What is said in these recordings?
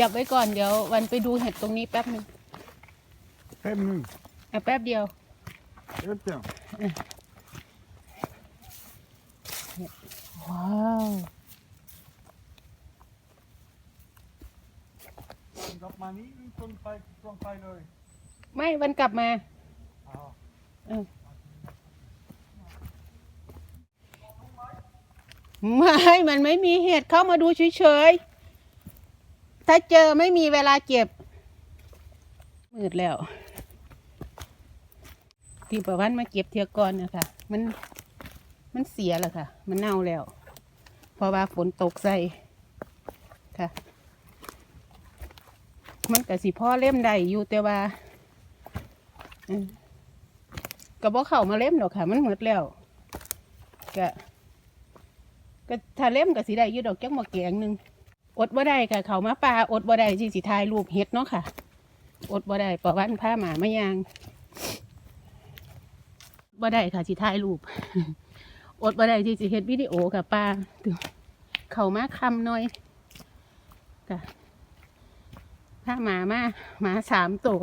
จับไว้ก่อนเดี๋ยว วันไปดูเห็ดตรงนี้แป๊บหนึ่ง Fem nu. อะแป๊บเดียว Upp ja. ว้าวกลับมานี้ตรงไปตรงไปเลย ไม่วันกลับมาอ้าวไม่ มันไม่มีเห็ดเข้ามาดูเฉยๆ ถ้าเจอไม่มีเวลาเก็บ มืดแล้ว ที่ประวันมาเก็บเทียก่อนนะคะมันมันเสียแล้วค่ะ มันเน่าแล้ว เพราะว่าฝนตกใส่ค่ะ มันกะสิพ่อเล่มได้อยู่แต่ว่าก็บ่เข้ามาเล่มหรอกค่ะ มันหมดแล้วก็ก็ถ้าเล่มก็สิได้อยืดดอกจักหมอแกงหนึ่ง อดบ่ได้ค่ะ เขามาป่าอดบ่ได้ที่สิถ่ายรูปเฮ็ดเนาะค่ะ อดบ่ได้ปะวันผ้าหมาไม่ยางบ่ได้ค่ะสิถ่ายรูป อดบ่ได้ที่สิเฮ็ดวิดีโอค่ะป้าเขามาคำหน่อยค่ะผ้าหมามาหมาสามตัว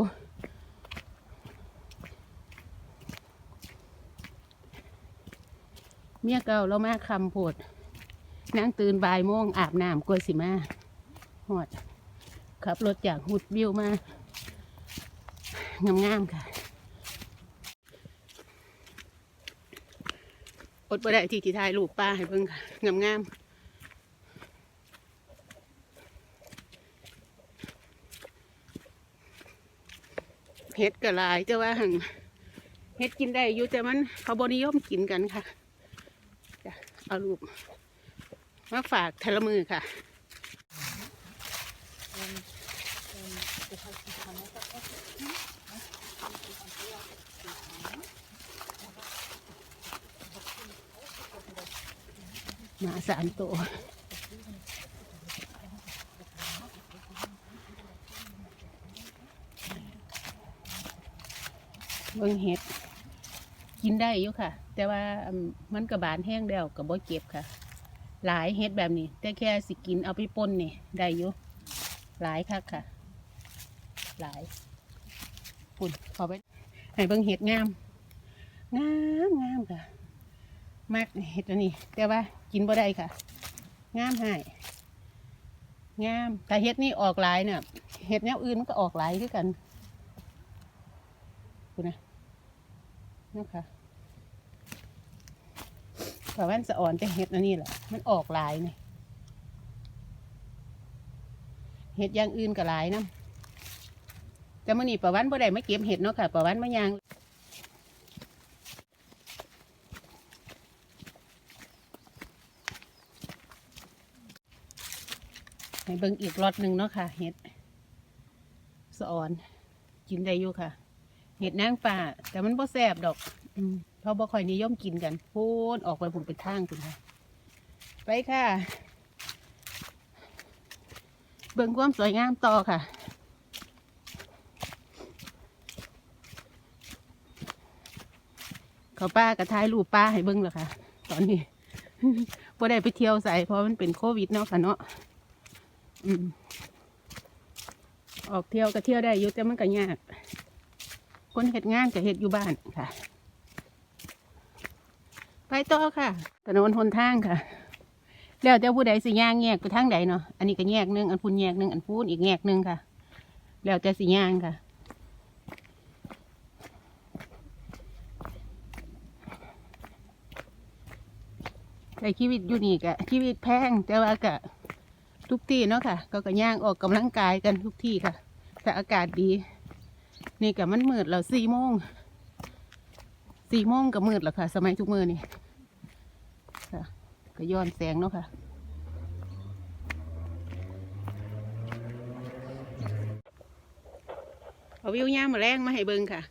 เมียเก่าเรามาคำโพด นั่งตื่นบ่ายโมงอาบน้ำกลัวสิมาหอดขับรถจากหุดบิวมางามๆค่ะอดบ่ได้ที่ที่ถ่ายรูปป้าให้เบิ่งค่ะงามๆเฮ็ดก็หลายแต่ว่าหังเฮ็ดกินได้อยู่แต่มันเขาบนิยมกินกันค่ะจะเอารูป มาฝากทะละมือค่ะหมาสามตัวเบิ่งเห็ด กินได้อยู่ค่ะ แต่ว่ามันกระบานแห้งแล้วก็บ่เก็บค่ะ หลายเฮ็ดแบบนี้ แต่แค่สิกินเอาไปป่นนี่ได้อยู่หลายคักค่ะ หลายปุ่นขอไปให้เบิ่งเห็ดงามงามงามค่ะมากเห็ดอันนี้แต่ว่ากินบ่ได้ค่ะ งามให้งามแต่เห็ดนี่ออกหลายเนี่ยเห็ดแนวอื่นมันก็ออกหลายคือกันคุณนะนะคะ แต่ว่าสะอ่อนแต่เห็ดอันนี้แหละ มันออกหลายนี่เห็ดอย่างอื่นก็หลายนะแต่มื่อนี้ประวันบ่ได้ไม่เก็บเห็ดเนาะค่ะประวันมายางให้เบิ่งอีกรอดหนึ่งเนาะค่ะ เห็ดสะอ่อน กินได้อยู่ค่ะ เห็ดนางฟ้าแต่มันบ่แซ่บดอก อืม เขาบ่ค่อยนิยมกินกันพูนออกไปผุนไปทางคุณค่ะไปค่ะ เบิ่งความสวยงามต่อค่ะเขาป้ากระทายรูปป้าให้เบิ่งแล้วค่ะ ตอนนี้บ่ได้ไปเที่ยวใส่เพราะมันเป็นโควิดเนาะค่ะเนาะออกเที่ยวก็เที่ยวได้อยู่แต่มันก็ยาก คนเห็ดงานก็เห็ดอยู่บ้านค่ะ ต่อค่ะ ถนนหนทางค่ะ แล้วแต่ผู้ใดสิย่างแยกไปทางใดเนาะ อันนี้ก็แยกหนึง อันพูนแยกหนึง อันพูนอีกแยกหนึงค่ะ แล้วแต่สิย่างค่ะใช้ชีวิตอยู่นี่กะชีวิตแพงแต่ว่ากะทุกที่เนาะค่ะ ก็ก็ย่างออกกำลังกายกันทุกที่ค่ะ แต่อากาศดี นี่กับมันมืดแล้วสี่โมงสี่โมงก็มืดแล้วค่ะ สมัยทุกมือนี่ ค่ะก็ย้อนแสงเนาะค่ะ เอาวิวย่ามมาแรงมาให้เบิงค่ะ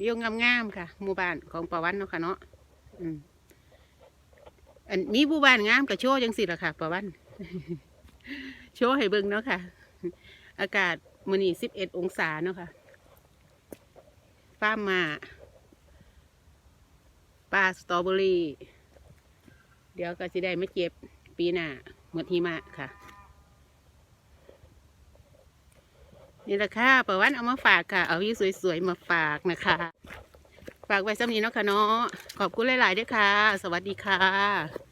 วิวงามๆค่ะหมู่บ้านของปะวันเนาะค่ะเนาะอืมอันมีผู้บ้านงามกับโชว์จังสิล่ะค่ะปะวัน โชว์ให้เบิ่งเนาะค่ะ อากาศมื้อนี้สิบเอ็ดองศาเนาะค่ะฟ้ามมา ปลาสตรอเบอรี่ เดี๋ยวก็จะได้ไม่เก็บปีหน้าหมดหิมะค่ะ นี่แหละค่ะประวันเอามาฝากค่ะ เอาวิวสวยๆ มาฝากนะคะ ฝากไว้สำนี้เนาะค่ะเนาะขอบคุณหลายๆด้วยค่ะ สวัสดีค่ะ